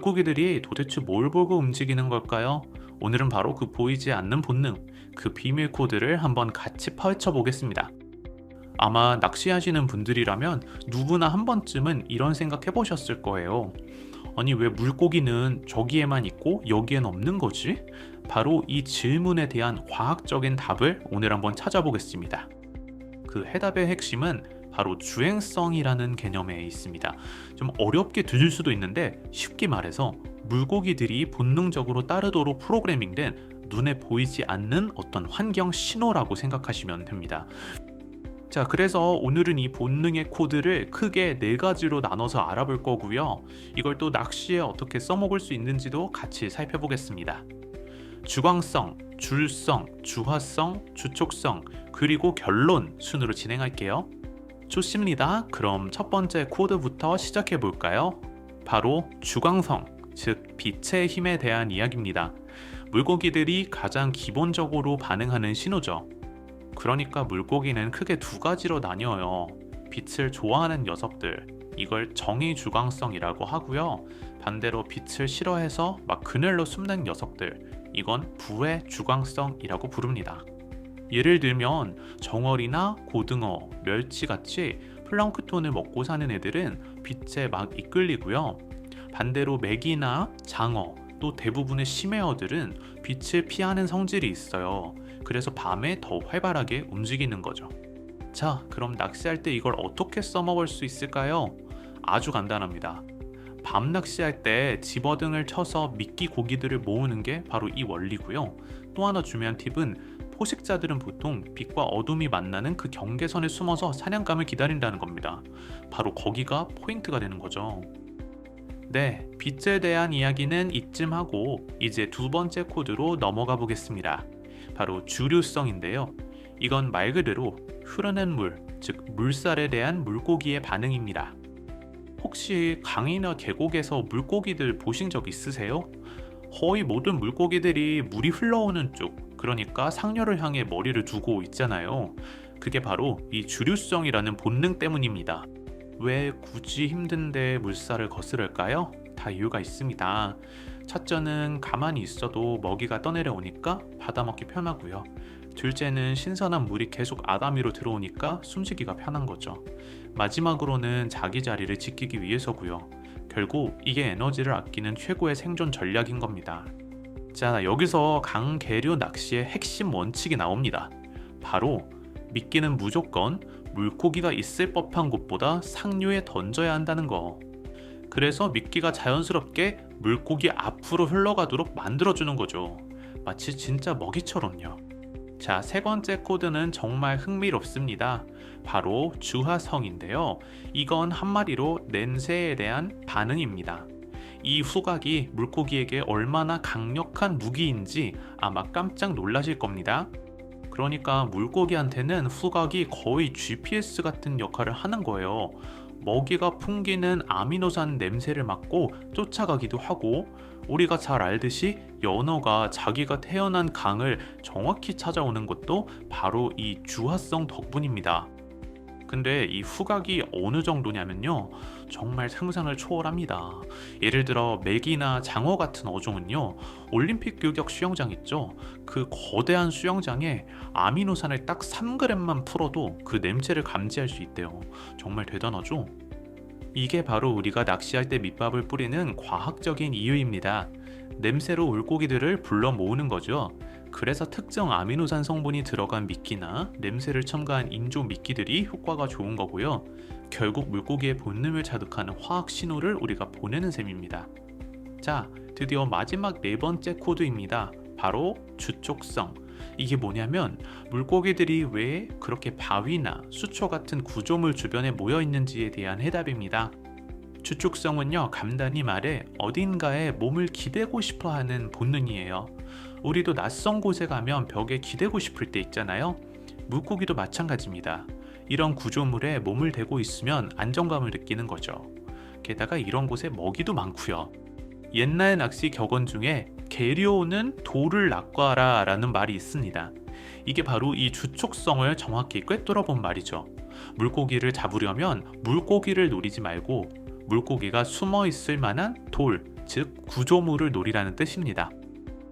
물고기들이 도대체 뭘 보고 움직이는 걸까요? 오늘은 바로 그 보이지 않는 본능, 그 비밀 코드를 한번 같이 파헤쳐 보겠습니다. 아마 낚시하시는 분들이라면 누구나 한 번쯤은 이런 생각 해보셨을 거예요. 아니, 왜 물고기는 저기에만 있고 여기엔 없는 거지? 바로 이 질문에 대한 과학적인 답을 오늘 한번 찾아보겠습니다. 그 해답의 핵심은 바로 주행성이라는 개념에 있습니다. 좀 어렵게 들릴 수도 있는데 쉽게 말해서 물고기들이 본능적으로 따르도록 프로그래밍된 눈에 보이지 않는 어떤 환경 신호라고 생각하시면 됩니다. 자, 그래서 오늘은 이 본능의 코드를 크게 네 가지로 나눠서 알아볼 거고요. 이걸 또 낚시에 어떻게 써먹을 수 있는지도 같이 살펴보겠습니다. 주광성, 줄성, 주화성, 주촉성, 그리고 결론 순으로 진행할게요. 좋습니다. 그럼 첫 번째 코드부터 시작해 볼까요? 바로 주광성, 즉 빛의 힘에 대한 이야기입니다. 물고기들이 가장 기본적으로 반응하는 신호죠. 그러니까 물고기는 크게 두 가지로 나뉘어요. 빛을 좋아하는 녀석들, 이걸 정의 주광성이라고 하고요. 반대로 빛을 싫어해서 막 그늘로 숨는 녀석들, 이건 부의 주광성이라고 부릅니다. 예를 들면 정어리나 고등어, 멸치 같이 플랑크톤을 먹고 사는 애들은 빛에 막 이끌리고요. 반대로 맥이나 장어, 또 대부분의 심해어들은 빛을 피하는 성질이 있어요. 그래서 밤에 더 활발하게 움직이는 거죠. 자, 그럼 낚시할 때 이걸 어떻게 써먹을 수 있을까요? 아주 간단합니다. 밤 낚시할 때 집어등을 쳐서 미끼 고기들을 모으는 게 바로 이 원리고요. 또 하나 중요한 팁은 포식자들은 보통 빛과 어둠이 만나는 그 경계선에 숨어서 사냥감을 기다린다는 겁니다. 바로 거기가 포인트가 되는 거죠. 네, 빛에 대한 이야기는 이쯤 하고 이제 두 번째 코드로 넘어가 보겠습니다. 바로 주류성인데요. 이건 말 그대로 흐르는 물, 즉 물살에 대한 물고기의 반응입니다. 혹시 강이나 계곡에서 물고기들 보신 적 있으세요? 거의 모든 물고기들이 물이 흘러오는 쪽, 그러니까 상류를 향해 머리를 두고 있잖아요. 그게 바로 이 주류성이라는 본능 때문입니다. 왜 굳이 힘든데 물살을 거스를까요? 다 이유가 있습니다. 첫째는 가만히 있어도 먹이가 떠내려오니까 받아먹기 편하고요. 둘째는 신선한 물이 계속 아담이로 들어오니까 숨쉬기가 편한 거죠. 마지막으로는 자기 자리를 지키기 위해서고요. 결국 이게 에너지를 아끼는 최고의 생존 전략인 겁니다. 자, 여기서 강계류 낚시의 핵심 원칙이 나옵니다. 바로 미끼는 무조건 물고기가 있을 법한 곳보다 상류에 던져야 한다는 거. 그래서 미끼가 자연스럽게 물고기 앞으로 흘러가도록 만들어주는 거죠. 마치 진짜 먹이처럼요. 자, 세 번째 코드는 정말 흥미롭습니다. 바로 주화성인데요. 이건 한마디로 냄새에 대한 반응입니다. 이 후각이 물고기에게 얼마나 강력한 무기인지 아마 깜짝 놀라실 겁니다. 그러니까 물고기한테는 후각이 거의 GPS 같은 역할을 하는 거예요. 먹이가 풍기는 아미노산 냄새를 맡고 쫓아가기도 하고 우리가 잘 알듯이 연어가 자기가 태어난 강을 정확히 찾아오는 것도 바로 이 주화성 덕분입니다. 근데 이 후각이 어느 정도냐면요. 정말 상상을 초월합니다. 예를 들어 맥이나 장어 같은 어종은요. 올림픽 규격 수영장 있죠. 그 거대한 수영장에 아미노산을 딱 3g만 풀어도 그 냄새를 감지할 수 있대요. 정말 대단하죠? 이게 바로 우리가 낚시할 때 밑밥을 뿌리는 과학적인 이유입니다. 냄새로 물고기들을 불러 모으는 거죠. 그래서 특정 아미노산 성분이 들어간 미끼나 냄새를 첨가한 인조 미끼들이 효과가 좋은 거고요. 결국 물고기의 본능을 자극하는 화학 신호를 우리가 보내는 셈입니다. 자, 드디어 마지막 네 번째 코드입니다. 바로 주촉성. 이게 뭐냐면 물고기들이 왜 그렇게 바위나 수초 같은 구조물 주변에 모여 있는지에 대한 해답입니다. 주촉성은요, 간단히 말해 어딘가에 몸을 기대고 싶어 하는 본능이에요. 우리도 낯선 곳에 가면 벽에 기대고 싶을 때 있잖아요. 물고기도 마찬가지입니다. 이런 구조물에 몸을 대고 있으면 안정감을 느끼는 거죠. 게다가 이런 곳에 먹이도 많고요. 옛날 낚시 격언 중에 개려오는 돌을 낚아라 라는 말이 있습니다. 이게 바로 이 주촉성을 정확히 꿰뚫어 본 말이죠. 물고기를 잡으려면 물고기를 노리지 말고 물고기가 숨어 있을 만한 돌, 즉 구조물을 노리라는 뜻입니다.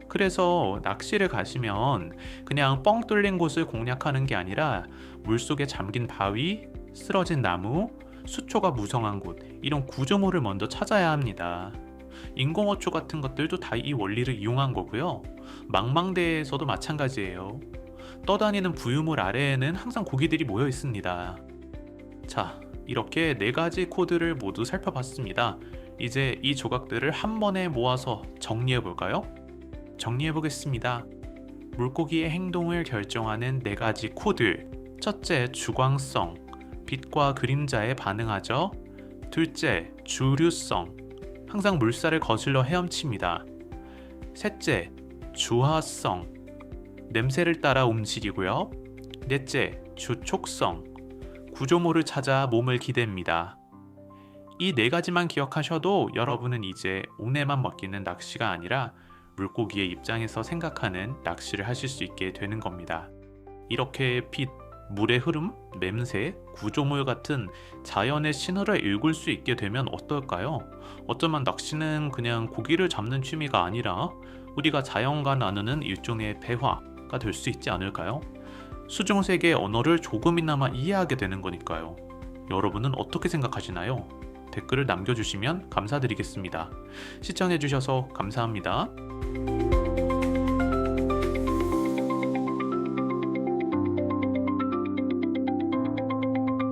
그래서 낚시를 가시면 그냥 뻥 뚫린 곳을 공략하는 게 아니라 물속에 잠긴 바위, 쓰러진 나무, 수초가 무성한 곳 이런 구조물을 먼저 찾아야 합니다. 인공어초 같은 것들도 다 이 원리를 이용한 거고요. 망망대에서도 마찬가지예요. 떠다니는 부유물 아래에는 항상 고기들이 모여 있습니다. 자, 이렇게 네 가지 코드를 모두 살펴봤습니다. 이제 이 조각들을 한 번에 모아서 정리해 볼까요? 정리해 보겠습니다. 물고기의 행동을 결정하는 네 가지 코드. 첫째, 주광성. 빛과 그림자에 반응하죠. 둘째, 주류성. 항상 물살을 거슬러 헤엄칩니다. 셋째, 주화성. 냄새를 따라 움직이고요. 넷째, 주촉성. 구조물을 찾아 몸을 기댑니다. 이 네 가지만 기억하셔도 여러분은 이제 오내만 먹기는 낚시가 아니라 물고기의 입장에서 생각하는 낚시를 하실 수 있게 되는 겁니다. 이렇게 빛, 물의 흐름, 냄새, 구조물 같은 자연의 신호를 읽을 수 있게 되면 어떨까요? 어쩌면 낚시는 그냥 고기를 잡는 취미가 아니라 우리가 자연과 나누는 일종의 대화가 될 수 있지 않을까요? 수중 세계의 언어를 조금이나마 이해하게 되는 거니까요. 여러분은 어떻게 생각하시나요? 댓글을 남겨주시면 감사드리겠습니다. 시청해주셔서 감사합니다.